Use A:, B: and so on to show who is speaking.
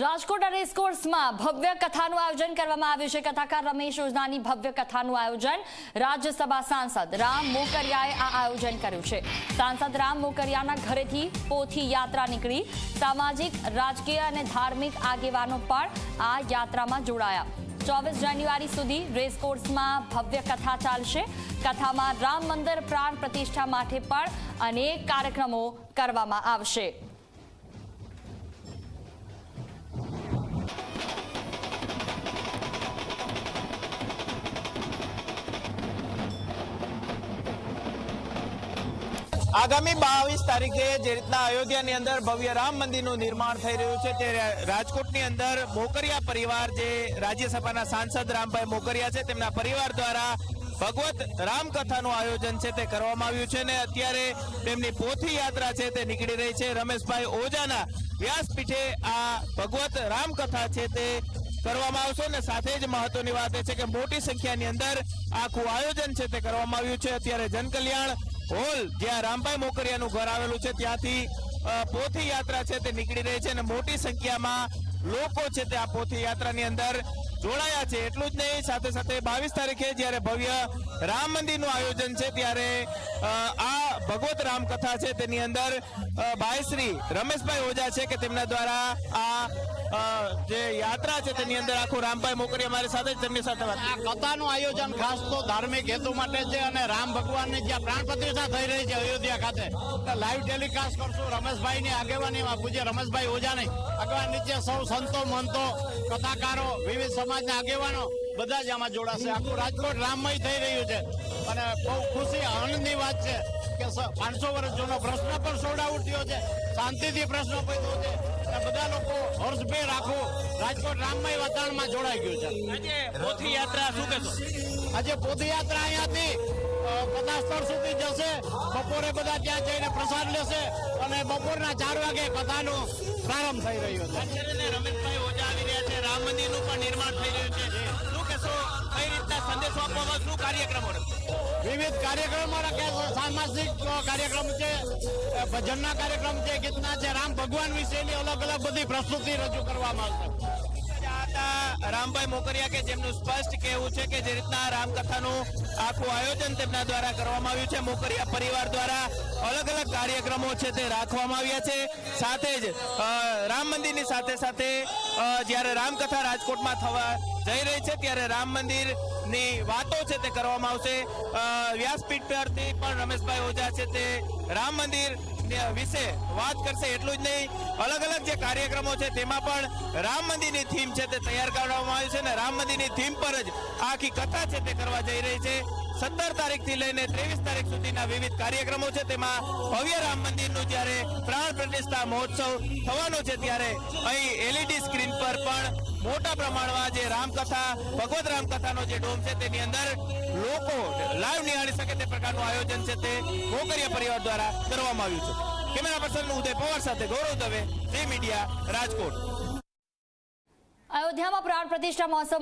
A: રાજકોટ રેસકોર્સમાં ભવ્ય કથાનું આયોજન કરવામાં આવ્યું છે. કથાકાર રમેશ યોજનાની ભવ્ય કથાનું આયોજન રાજ્યસભા સાંસદ રામ મોકરિયાએ આ આયોજન કર્યું છે. સાંસદ રામ મોકરિયાના ઘરેથી પોથી યાત્રા નીકળી. સામાજિક, રાજકીય અને ધાર્મિક આગેવાનો પણ આ યાત્રામાં જોડાયા. ચોવીસ જાન્યુઆરી સુધી રેસકોર્સમાં ભવ્ય કથા ચાલશે. કથામાં રામ મંદિર પ્રાણ પ્રતિષ્ઠા માટે પણ અનેક કાર્યક્રમો કરવામાં આવશે.
B: આગામી બાવીસ તારીખે જે રીતના અયોધ્યાની અંદર ભવ્ય રામ મંદિરનું નિર્માણ થઈ રહ્યું છે, તે રાજકોટની અંદર મોકરિયા પરિવાર જે રાજ્યસભાના સાંસદ રામભાઈ મોકરિયા છે, તેમના પરિવાર દ્વારા ભગવત રામકથાનું આયોજન છે, તે કરવામાં આવ્યું છે ને અત્યારે તેમની પોથી યાત્રા છે, તે નીકળી રહી છે. રમેશભાઈ ઓજાના વ્યાસપીઠે આ ભગવત રામકથા છે, તે કરવામાં આવશે અને સાથે જ મહત્વની વાત એ છે કે મોટી સંખ્યાની અંદર આખું આયોજન છે, તે કરવામાં આવ્યું છે. અત્યારે જનકલ્યાણ હોલ જ્યાં રામભાઈ મોકરિયાનું ઘર આવેલું છે, ત્યાંથી પોથી યાત્રા છે તે નીકળી રહી છે અને મોટી સંખ્યામાં લોકો છે તે આ પોથી યાત્રાની અંદર જોડાયા છે. એટલું જ નહીં, સાથે સાથે બાવીસ તારીખે જ્યારે ભવ્ય રામ મંદિરનું આયોજન છે, ત્યારે આ ભગવત રામકથા છે તેની અંદર ભાઈશ્રી રમેશભાઈ ઓઝા છે કે તેમના દ્વારા આ જે યાત્રા છે તેની અંદર આખું રામભાઈ મોકરી અમારી સાથે જ તેમની સાથે
C: આ કથાનું આયોજન ખાસ તો ધાર્મિક હેતુ માટે છે અને રામ ભગવાનની જ્યાં પ્રાણ પ્રતિષ્ઠા થઈ રહી છે અયોધ્યા ખાતે. લાઈવ ટેલિકાસ્ટ કરશું રમેશભાઈની આગેવાનીમાં. પૂજ્ય રમેશભાઈ ઓજાની આગેવાન નીચે સૌ સંતો, મંતો, કથાકારો, વિવિધ સમાજના આગેવાનો બધા જ આમાં જોડાશે. આખું રાજકોટ રામમય થઈ રહ્યું છે. અને બહુ ખુશી, આનંદની વાત છે. કે પાંચસો વર્ષ જૂનો પ્રશ્ન પણ સોડા થયો છે. શાંતિથી પ્રશ્ન પૂછ્યો છે. બધા લોકો હર્ષભેર રાખો રાજકોટ રામમય વાતાવરણમાં જોડાઈ ગયું છે.
B: આજે પોથી યાત્રા શું કહેશો?
C: આજે પદયાત્રા અહીંયાથી પચાસ સ્થળ સુધી જશે. બપોરે બધા ત્યાં જઈને પ્રસાદ લેશે અને બપોરના ચાર વાગે કથાનો પ્રારંભ થઈ રહ્યો છે.
B: રમેશભાઈ ઓજા આવી રહ્યા છે. રામ મંદિરનું પણ નિર્માણ થઈ રહ્યું છે. શું કહેશો? કઈ રીતના સંદેશો આપવામાં શું કાર્યક્રમો રહેશે?
C: વિવિધ કાર્યક્રમો સામાજિક કાર્યક્રમ છે ભજનના કાર્યક્રમ છે, ગીતના છે, રામ ભગવાન વિશેની અલગ અલગ બધી પ્રસ્તુતિ રજૂ કરવામાં આવશે.
B: રામભાઈ મોકરિયા કે જેમનું સ્પષ્ટ કહેવું છે કે જે રીતના રામકથાનું આખું આયોજન તેમના દ્વારા કરવામાં આવ્યું છે, મોકરિયા પરિવાર દ્વારા અલગ અલગ કાર્યક્રમો છે તે રાખવામાં આવ્યા છે. સાથે જ રામ મંદિરની સાથે સાથે જ્યારે રામકથા રાજકોટમાં થવા જઈ રહી છે ત્યારે રામ મંદિરની વાતો છે તે કરવામાં આવશે. વ્યાસપીઠ પરથી પણ રમેશભાઈ ઓઝા છે તે રામ મંદિર વિશે વાત કરશે. એટલું જ નહીં, અલગ અલગ જે કાર્યક્રમો છે તેમાં પણ રામ મંદિરની થીમ છે તે તૈયાર કરવામાં આવી છે અને રામ મંદિરની થીમ પર જ આખી કથા છે તે કરવા જઈ રહી છે. સત્તર તારીખથી લઈને ત્રેવીસ તારીખ સુધીના વિવિધ કાર્યક્રમો છે તેમાં ભવ્ય રામ મંદિરનું જ્યારે પ્રાણ પ્રતિષ્ઠા મહોત્સવ થવાનો છે ત્યારે અહીં એલઈડી સ્ક્રીન પર પણ મોટા પ્રમાણમાં જે રામકથા ભગવત રામકથાનો જે ડોમ છે, તેની અંદર લોકો લાઈવ નિહાળી શકે તે પ્રકારનું આયોજન છે તે મોકરિયા પરિવાર દ્વારા કરવામાં આવ્યું છે. કેમેરા પર્સન ઉદય પવાર સાથે ગૌરવ દવે મીડિયા રાજકોટ.
A: અયોધ્યામાં પ્રાણ પ્રતિષ્ઠા મહોત્સવ